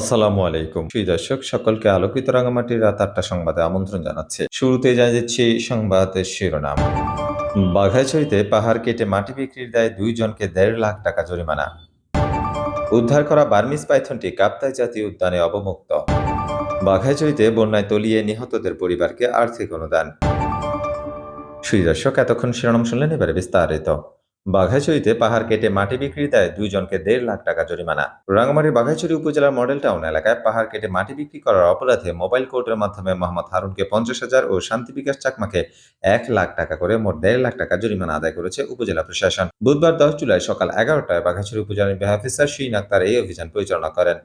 আসসালামু আলাইকুম। প্রিয় দর্শক, সকলকে আলোকিত রাঙামাটির রাত আটটা সংবাদে আমন্ত্রণ জানাচ্ছে। শুরুতে জানাচ্ছি সংবাদের শিরোনাম। বাঘাইছড়িতে পাহাড় কেটে মাটি বিক্রির দায়ে দুইজনকে দেড় লাখ টাকা জরিমানা। উদ্ধার করা বার্মিস পাইথনটি কাপ্তাই জাতীয় উদ্যানে অবমুক্ত। বাঘাইছড়িতে বন্যায় তলিয়ে নিহতদের পরিবারকে আর্থিক অনুদান। সুই দর্শক, এতক্ষণ শিরোনাম শুনলেন এবারে বিস্তারিত। বাঘাইছড়িতে পাহাড় কেটে মাটি বিক্রির দায়ে দুইজনকে দেড় লাখ টাকা জরিমানা। রাঙ্গামাটির বাঘাইছড়ি উপজেলার মডেল টাউন এলাকায় পাহাড় কেটে মাটি বিক্রি করার অপরাধে মোবাইল কোর্টের মাধ্যমে মোহাম্মদ হারুনকে পঞ্চাশ হাজার ও শান্তি বিকাশ চাকমাকে এক লাখ টাকা করে মোট দেড় লাখ টাকা জরিমানা আদায় করেছে উপজেলা প্রশাসন। বুধবার দশ জুলাই সকাল এগারোটায় বাঘাইছড়ি উপজেলা নির্বাহী অফিসার শিন আক্তার এই অভিযান পরিচালনা করেন।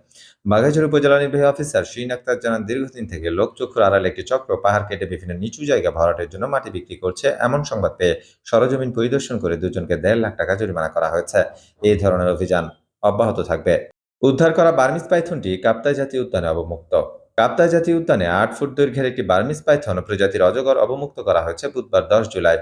বাঘাইছড়ি উপজেলা নির্বাহী অফিসার শিন আক্তার জানান, দীর্ঘদিন থেকে লোকচক্ষুর আড়ালে একটি চক্র পাহাড় কেটে বিভিন্ন নিচু জায়গা ভরাটের জন্য মাটি বিক্রি করছে এমন সংবাদ পেয়ে সরজমিন পরিদর্শন করে দুজনকে দেড় লাখ টাকা জরিমানা করা হয়েছে। এই ধরনের অভিযান অব্যাহত থাকবে। উদ্ধার করা বার্মিস পাইথনটি কাপ্তাই জাতীয় উদ্যানে অবমুক্ত। কাপ্তাই জাতীয় উদ্যানে আট ফুট দৈর্ঘ্যের একটি বার্মিস পাইথন প্রজাতির অজগর অবমুক্ত করা হয়েছে বুধবার দশ জুলাই।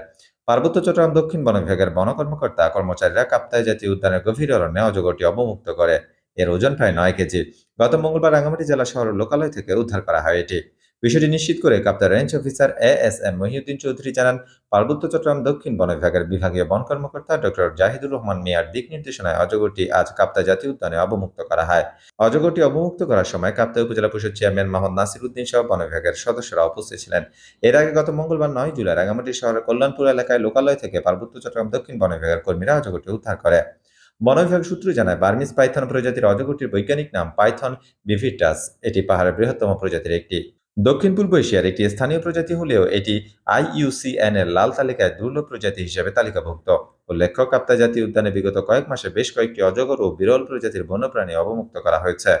পার্বত্য চট্টগ্রাম দক্ষিণ বন বিভাগের বন কর্মকর্তা কর্মচারীরা কাপ্তাই জাতীয় উদ্যানের গভীর অরণ্যে অজগরটি অবমুক্ত করে। এর ওজন প্রায় নয় কেজি। গত মঙ্গলবার রাঙ্গামাটি জেলা শহরের লোকালয় থেকে উদ্ধার করা হয় এটি। বিষয়টি নিশ্চিত করে কাপ্তার range officer A S M Mohiuddin Chowdhury জানান, পার্বত্য চট্টগ্রাম দক্ষিণ বন বিভাগের বিভাগীয় বন কর্মকর্তা ডক্টর জাহিদুর রহমান মিয়ার দিক নির্দেশনায় অজগরটি আজ কাপ্তা জাতীয় উদ্যানে অবমুক্ত করা হয়। অজগরটি অবমুক্ত করার সময় কাপ্তা উপজেলা পরিষদ চেয়ারম্যান মোহাম্মদ নাসির উদ্দিন সহ বন বিভাগের সদস্যরা উপস্থিত ছিলেন। এর আগে গত মঙ্গলবার নয় জুলাই রাঙ্গামাটি শহরের কল্যাণপুর এলাকায় লোকালয় থেকে পার্বত্য চট্টগ্রাম দক্ষিণ বন বিভাগের কর্মীরা অজগরটি উদ্ধার করে। বন বিভাগ সূত্র জানায় বার্মিস পাইথন প্রজাতির অজগরটির বৈজ্ঞানিক নাম পাইথন বিভিটাস। এটি পাহাড়ের বৃহত্তম প্রজাতির একটি। দক্ষিণ পূর্ব এশিয়ার একটি স্থানীয় প্রজাতি হলেও এটি আইইউসিএন এর লাল তালিকায় দুর্লভ প্রজাতি হিসেবে তালিকাভুক্ত। উল্লেখ্য, কাপ্তা জাতীয় উদ্যানে বিগত কয়েক মাসে বেশ কয়েকটি অজগর ও বিরল প্রজাতির বন্যপ্রাণী অবমুক্ত করা হয়েছে।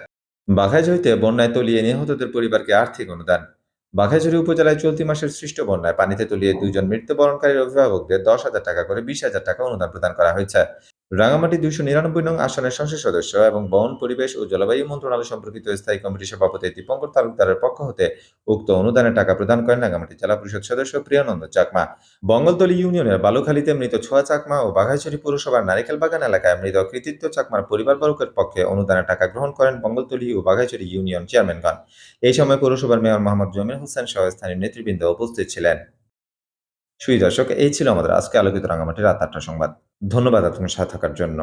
বাঘাইঝড়িতে বন্যায় তলিয়ে নিহতদের পরিবারকে আর্থিক অনুদান। বাঘাইঝড়ি উপজেলায় চলতি মাসের সৃষ্ট বন্যায় পানিতে তলিয়ে দুইজন মৃত্যুবরণকারীর অভিভাবকদের দশ হাজার টাকা করে বিশ হাজার টাকা অনুদান প্রদান করা হয়েছে। রাঙামাটি দুইশো নিরানব্বই নং আসনের সংসদ সদস্য এবং বন, পরিবেশ ও জলবায়ু মন্ত্রণালয় সম্পর্কিত স্থায়ী কমিটির সভাপতি দীপঙ্কর তালুকদারের পক্ষ হতে উক্ত অনুদানের টাকা প্রদান করেন রাঙামাটি জেলা পরিষদ সদস্য প্রিয়ানন্দ চাকমা। বঙ্গলতলী ইউনিয়নের বালুখালীতে মৃত ছোয়া চাকমা ও বাঘাইছড়ি পৌরসভার নারিকেল বাগান এলাকায় মৃত কৃতিত্ব চাকমার পরিবারবর্গের পক্ষে অনুদানের টাকা গ্রহণ করেন বঙ্গলতলী ও বাঘাইছড়ি ইউনিয়ন চেয়ারম্যানগণ। এই সময় পৌরসভার মেয়র মোহাম্মদ জমির হোসেন সহ স্থানীয় নেতৃবৃন্দ উপস্থিত ছিলেন। সুই দর্শক, এই ছিল আমাদের আজকে আলোকিত রাঙামাটি রাত আটটা সংবাদ। ধন্যবাদ আপনার সাথে থাকার জন্য।